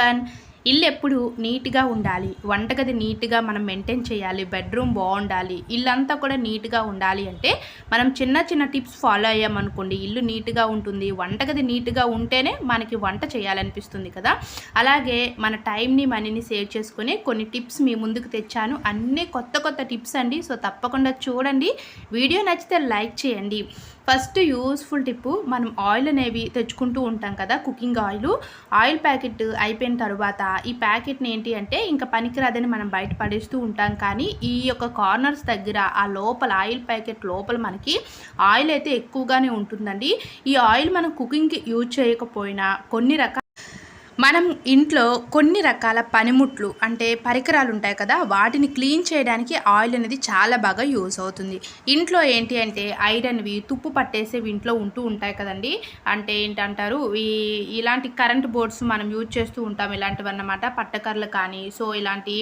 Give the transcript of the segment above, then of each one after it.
One. ఇల్లు ఎప్పుడు నీట్గా ఉండాలి. వంటగది నీట్గా మనం మెయింటైన్ చేయాలి. బెడ్రూమ్ బాగుండాలి ఇల్లంతా కూడా నీట్గా ఉండాలి అంటే మనం చిన్న చిన్న టిప్స్ ఫాలో అయ్యామనుకోండి. ఇల్లు నీట్గా ఉంటుంది. వంటగది నీట్గా ఉంటేనే మనకి వంట చేయాలనిపిస్తుంది కదా. అలాగే మన టైంని మనీని సేవ్ చేసుకుని కొన్ని టిప్స్ మీ ముందుకు తెచ్చాను. అన్నీ కొత్త కొత్త టిప్స్ అండి. సో తప్పకుండా చూడండి. వీడియో నచ్చితే లైక్ చేయండి. ఫస్ట్ యూస్ఫుల్ టిప్పు మనం ఆయిల్ అనేవి తెచ్చుకుంటూ ఉంటాం కదా కుకింగ్ ఆయిల్. ఆయిల్ ప్యాకెట్ అయిపోయిన తర్వాత ఈ ప్యాకెట్ని ఏంటి అంటే ఇంకా పనికిరాదని మనం బయట పడేస్తూ ఉంటాం. కానీ ఈ యొక్క కార్నర్స్ దగ్గర ఆ లోపల ఆయిల్ ప్యాకెట్ లోపల మనకి ఆయిల్ అయితే ఎక్కువగానే ఉంటుందండి. ఈ ఆయిల్ మనం కుకింగ్కి యూజ్ చేయకపోయినా కొన్ని రకాల మనం ఇంట్లో కొన్ని రకాల పనిముట్లు అంటే పరికరాలు ఉంటాయి కదా వాటిని క్లీన్ చేయడానికి ఆయిల్ అనేది చాలా బాగా యూస్ అవుతుంది. ఇంట్లో ఏంటి అంటే ఐరన్వి తుప్పు పట్టేసేవి ఇంట్లో ఉంటూ ఉంటాయి కదండి. అంటే ఏంటంటారు ఈ ఇలాంటి కరెంట్ బోర్డ్స్ మనం యూజ్ చేస్తూ ఉంటాం ఇలాంటివి అన్నమాట పట్టకర్లు కానీ సో ఇలాంటి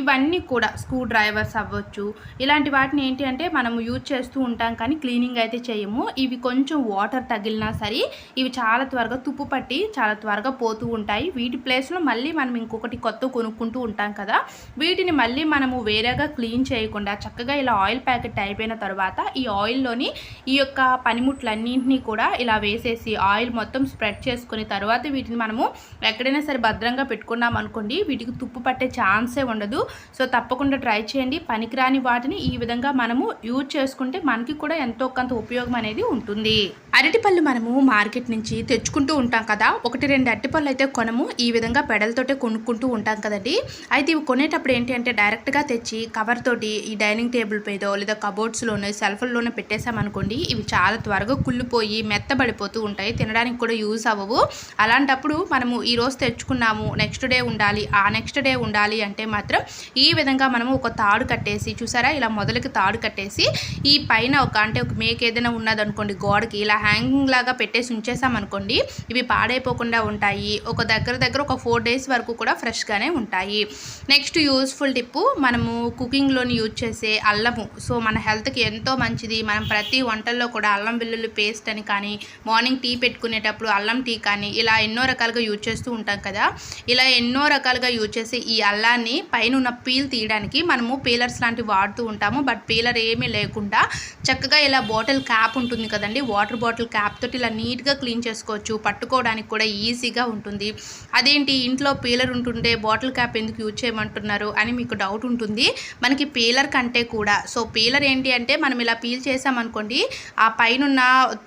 ఇవన్నీ కూడా స్క్రూ డ్రైవర్స్ అవ్వచ్చు. ఇలాంటి వాటిని ఏంటి అంటే మనం యూజ్ చేస్తూ ఉంటాం కానీ క్లీనింగ్ అయితే చేయము. ఇవి కొంచెం వాటర్ తగిలినా సరే ఇవి చాలా త్వరగా తుప్పు పట్టి చాలా త్వరగా పో పోతూ ఉంటాయి. వీటి ప్లేస్లో మళ్ళీ మనం ఇంకొకటి కొత్త కొనుక్కుంటూ ఉంటాం కదా. వీటిని మళ్ళీ మనము వేరేగా క్లీన్ చేయకుండా చక్కగా ఇలా ఆయిల్ ప్యాకెట్ అయిపోయిన తర్వాత ఈ ఆయిల్లోని ఈ యొక్క పనిముట్లన్నింటినీ కూడా ఇలా వేసేసి ఆయిల్ మొత్తం స్ప్రెడ్ చేసుకుని తర్వాత వీటిని మనము ఎక్కడైనా సరే భద్రంగా పెట్టుకున్నాం అనుకోండి వీటికి తుప్పు పట్టే ఛాన్సే ఉండదు. సో తప్పకుండా ట్రై చేయండి. పనికిరాని వాటిని ఈ విధంగా మనము యూజ్ చేసుకుంటే మనకి కూడా ఎంతో కొంత ఉపయోగం అనేది ఉంటుంది. అరటిపళ్ళు మనము మార్కెట్ నుంచి తెచ్చుకుంటూ ఉంటాం కదా. ఒకటి రెండు అరటిపళ్ళు అయితే కొనము ఈ విధంగా పెడలతోటే కొనుక్కుంటూ ఉంటాం కదండి. అయితే ఇవి కొనేటప్పుడు ఏంటి అంటే డైరెక్ట్గా తెచ్చి కవర్ తోటి ఈ డైనింగ్ టేబుల్ పేదో లేదా కబోర్డ్స్లోనో సెల్ఫ్లోనో పెట్టేసామనుకోండి ఇవి చాలా త్వరగా కుళ్ళిపోయి మెత్తబడిపోతూ ఉంటాయి తినడానికి కూడా యూజ్ అవ్వవు. అలాంటప్పుడు మనము ఈ రోజు తెచ్చుకున్నాము నెక్స్ట్ డే ఉండాలి ఆ నెక్స్ట్ డే ఉండాలి అంటే మాత్రం ఈ విధంగా మనము ఒక తాడు కట్టేసి చూసారా? ఇలా మొదలకి తాడు కట్టేసి ఈ పైన ఒక అంటే ఒక మేక ఏదైనా ఉన్నదనుకోండి గోడకి ఇలా హ్యాంగింగ్ లాగా పెట్టేసి ఉంచేసామనుకోండి ఇవి పాడైపోకుండా ఉంటాయి ఒక దగ్గర దగ్గర ఒక ఫోర్ డేస్ వరకు కూడా ఫ్రెష్గానే ఉంటాయి. నెక్స్ట్ యూస్ఫుల్ టిప్పు మనము కుకింగ్లోని యూజ్ చేసే అల్లము. సో మన హెల్త్కి ఎంతో మంచిది. మనం ప్రతి వంటల్లో కూడా అల్లం వెల్లుల్లి పేస్ట్ అని కానీ మార్నింగ్ టీ పెట్టుకునేటప్పుడు అల్లం టీ కానీ ఇలా ఎన్నో రకాలుగా యూజ్ చేస్తూ ఉంటాం కదా. ఇలా ఎన్నో రకాలుగా యూజ్ చేసే ఈ అల్లాన్ని పైన ఉన్న పీల్ తీయడానికి మనము పీలర్స్ లాంటివి వాడుతూ ఉంటాము. బట్ పీలర్ ఏమీ లేకుండా చక్కగా ఇలా బాటిల్ క్యాప్ ఉంటుంది కదండి. వాటర్ బాటిల్ క్యాప్ తోటి ఇలా నీట్గా క్లీన్ చేసుకోవచ్చు. పట్టుకోవడానికి కూడా ఈజీగా ఉంటుంది. ఉంటుంది. అదేంటి? ఇంట్లో పీలర్ ఉంటుండే బాటిల్ క్యాప్ ఎందుకు యూజ్ చేయమంటున్నారు అని మీకు డౌట్ ఉంటుంది. మనకి పీలర్ కంటే కూడా. సో పీలర్ ఏంటి అంటే మనం ఇలా పీల్ చేసామనుకోండి ఆ పైన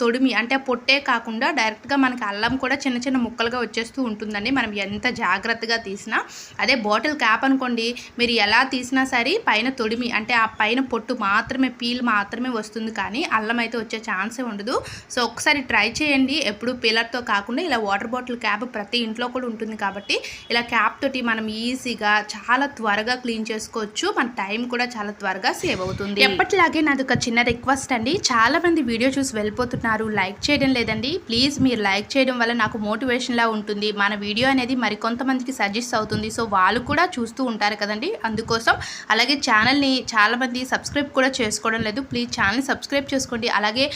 తొడిమి అంటే పొట్టే కాకుండా డైరెక్ట్గా మనకి అల్లం కూడా చిన్న చిన్న ముక్కలుగా వచ్చేస్తూ ఉంటుందండి. మనం ఎంత జాగ్రత్తగా తీసినా. అదే బాటిల్ క్యాప్ అనుకోండి మీరు ఎలా తీసినా సరే పైన తొడిమి అంటే ఆ పైన పొట్టు మాత్రమే పీల్ మాత్రమే వస్తుంది కానీ అల్లం అయితే వచ్చే ఛాన్సే ఉండదు. సో ఒకసారి ట్రై చేయండి. ఎప్పుడు పీలర్తో కాకుండా ఇలా వాటర్ బాటిల్ క్యాప్ ప్రతి ఇంట్లో కూడా ఉంటుంది కాబట్టి ఇలా క్యాప్ తోటి మనం ఈజీగా చాలా త్వరగా క్లీన్ చేసుకోవచ్చు. మన టైం కూడా చాలా త్వరగా సేవ్ అవుతుంది. ఎప్పటిలాగే నాది ఒక చిన్న రిక్వెస్ట్ అండి. చాలా మంది వీడియో చూసి వెళ్ళిపోతున్నారు. లైక్ చేయడం లేదండి. ప్లీజ్ మీరు లైక్ చేయడం వల్ల నాకు మోటివేషన్లా ఉంటుంది. మన వీడియో అనేది మరికొంతమందికి సజెస్ట్ అవుతుంది. సో వాళ్ళు కూడా చూస్తూ ఉంటారు కదండి. అందుకోసం అలాగే ఛానల్ని చాలామంది సబ్స్క్రైబ్ కూడా చేసుకోవడం లేదు. ప్లీజ్ ఛానల్ని సబ్స్క్రైబ్ చేసుకోండి. అలాగే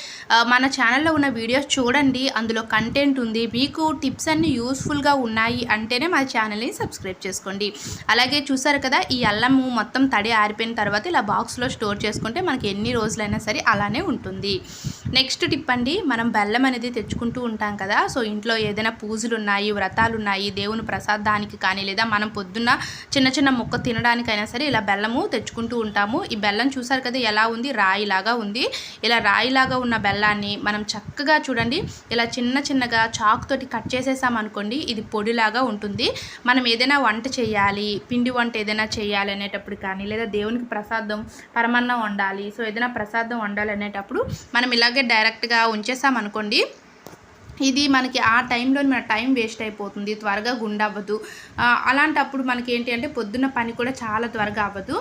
మన ఛానల్లో ఉన్న వీడియోస్ చూడండి. అందులో కంటెంట్ ఉంది. మీకు టిప్స్ అన్ని యూస్ యూస్ఫుల్గా ఉన్నాయి అంటేనే మా ఛానల్ని సబ్స్క్రైబ్ చేసుకోండి. అలాగే చూసారు కదా ఈ అల్లము మొత్తం తడి ఆరిపోయిన తర్వాత ఇలా బాక్స్లో స్టోర్ చేసుకుంటే మనకి ఎన్ని రోజులైనా సరే అలానే ఉంటుంది. నెక్స్ట్ టిప్ అండి మనం బెల్లం అనేది తెచ్చుకుంటూ ఉంటాం కదా సో ఇంట్లో ఏదైనా పూజలు ఉన్నాయి వ్రతాలు ఉన్నాయి దేవుని ప్రసాదానికి కానీ లేదా మనం పొద్దున్న చిన్న చిన్న ముక్క తినడానికైనా సరే ఇలా బెల్లము తెచ్చుకుంటూ ఉంటాము. ఈ బెల్లం చూసారు కదా ఎలా ఉంది? రాయిలాగా ఉంది. ఇలా రాయిలాగా ఉన్న బెల్లాన్ని మనం చక్కగా చూడండి ఇలా చిన్న చిన్నగా చాక్ తోటి కట్ చేసేసాం అనుకోండి ఇది పొడిలాగా ఉంటుంది. మనం ఏదైనా వంట చేయాలి పిండి వంట ఏదైనా చేయాలి అనేటప్పుడు కానీ లేదా దేవునికి ప్రసాదం పరమన్నం వండాలి సో ఏదైనా ప్రసాదం వండాలి అనేటప్పుడు మనం ఇలాగే డైరెక్ట్గా ఉంచేసామనుకోండి ఇది మనకి ఆ టైంలో మన టైం వేస్ట్ అయిపోతుంది త్వరగా గుండవ్వదు అలాంటప్పుడు మనకి ఏంటి అంటే పొద్దున్న పని కూడా చాలా త్వరగా అవ్వదు.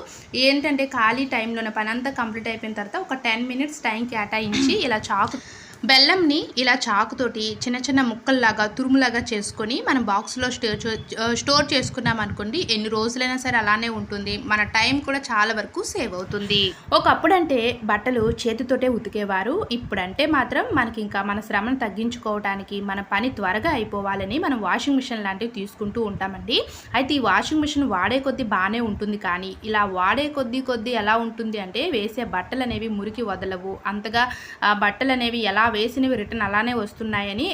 ఏంటంటే ఖాళీ టైంలోనే పని అంతా కంప్లీట్ అయిపోయిన తర్వాత ఒక టెన్ మినిట్స్ టైం కేటాయించి ఇలా చాకు బెల్లంని ఇలా చాకుతోటి చిన్న చిన్న ముక్కల్లాగా తురుములాగా చేసుకొని మనం బాక్స్లో స్టోర్ చే- స్టోర్ చేసుకున్నాం అనుకోండి ఎన్ని రోజులైనా సరే అలానే ఉంటుంది. మన టైం కూడా చాలా వరకు సేవ్ అవుతుంది. ఒకప్పుడంటే బట్టలు చేతితోటే ఉతికేవారు ఇప్పుడంటే మాత్రం మనకి ఇంకా మన శ్రమను తగ్గించుకోవడానికి మన పని త్వరగా అయిపోవాలని మనం వాషింగ్ మిషన్ లాంటివి తీసుకుంటూ ఉంటామండి. అయితే ఈ వాషింగ్ మిషన్ వాడే కొద్దీ బాగానే ఉంటుంది కానీ ఇలా వాడే కొద్దీ కొద్దీ ఎలా ఉంటుంది అంటే వేసే బట్టలు అనేవి మురికి వదలవు. అంతగా బట్టలు అనేవి ఎలా వేసినవి రిటర్న్ అలానే వస్తున్నాయని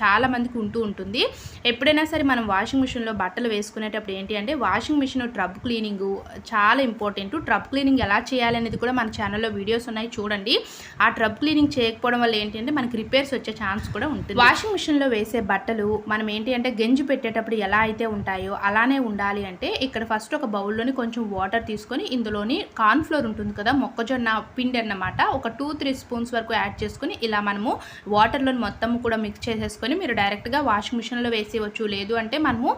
చాలామందికి ఉంటూ ఉంటుంది. ఎప్పుడైనా సరే మనం వాషింగ్ మిషన్లో బట్టలు వేసుకునేటప్పుడు ఏంటి అంటే వాషింగ్ మిషన్ ట్రబ్ క్లీనింగ్ చాలా ఇంపార్టెంట్. ట్రబ్ క్లీనింగ్ ఎలా చేయాలి అనేది కూడా మన ఛానల్లో వీడియోస్ ఉన్నాయి చూడండి. ఆ ట్రబ్ క్లీనింగ్ చేయకపోవడం వల్ల ఏంటి అంటే మనకి రిపేర్స్ వచ్చే ఛాన్స్ కూడా ఉంటుంది. వాషింగ్ మిషన్లో వేసే బట్టలు మనం ఏంటి అంటే గంజి పెట్టేటప్పుడు ఎలా అయితే ఉంటాయో అలానే ఉండాలి అంటే ఇక్కడ ఫస్ట్ ఒక బౌల్లోని కొంచెం వాటర్ తీసుకొని ఇందులోని కార్న్ఫ్లోర్ ఉంటుంది కదా మొక్కజొన్న పిండి అన్నమాట ఒక టూ త్రీ స్పూన్స్ వరకు యాడ్ చేసుకొని ఇలా మనము వాటర్లో మొత్తం కూడా మిక్స్ చేసేసుకొని మీరు డైరెక్ట్గా వాషింగ్ మిషన్లో వేసేయవచ్చు. లేదు అంటే మనము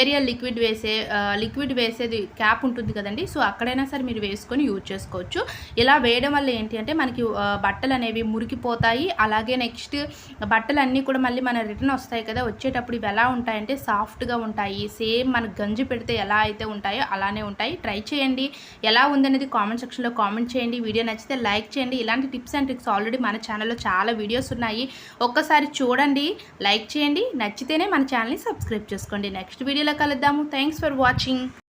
ఏరియల్ లిక్విడ్ వేసే లిక్విడ్ వేసేది క్యాప్ ఉంటుంది కదండి. సో అక్కడైనా సరే మీరు వేసుకొని యూజ్ చేసుకోవచ్చు. ఇలా వేయడం వల్ల ఏంటి అంటే మనకి బట్టలు అనేవి మురికిపోతాయి. అలాగే నెక్స్ట్ బట్టలు అన్నీ కూడా మళ్ళీ మన రిటర్న్ వస్తాయి కదా. వచ్చేటప్పుడు ఇవి ఎలా ఉంటాయంటే సాఫ్ట్గా ఉంటాయి. సేమ్ మన గంజి పెడితే ఎలా అయితే ఉంటాయో అలానే ఉంటాయి. ట్రై చేయండి. ఎలా ఉందనేది కామెంట్ సెక్షన్లో కామెంట్ చేయండి. వీడియో నచ్చితే లైక్ చేయండి. ఇలాంటి టిప్స్ అండ్ ట్రిక్స్ ఆల్రెడీ మన ఛానల్లో చాలా వీడియోస్ ఉన్నాయి. ఒక్కసారి చూడండి లైక్ చేయండి. నచ్చితేనే మన ఛానల్ని సబ్స్క్రైబ్ చేసుకోండి. నెక్స్ట్ వీడియోలో కలుద్దాము. Thanks for watching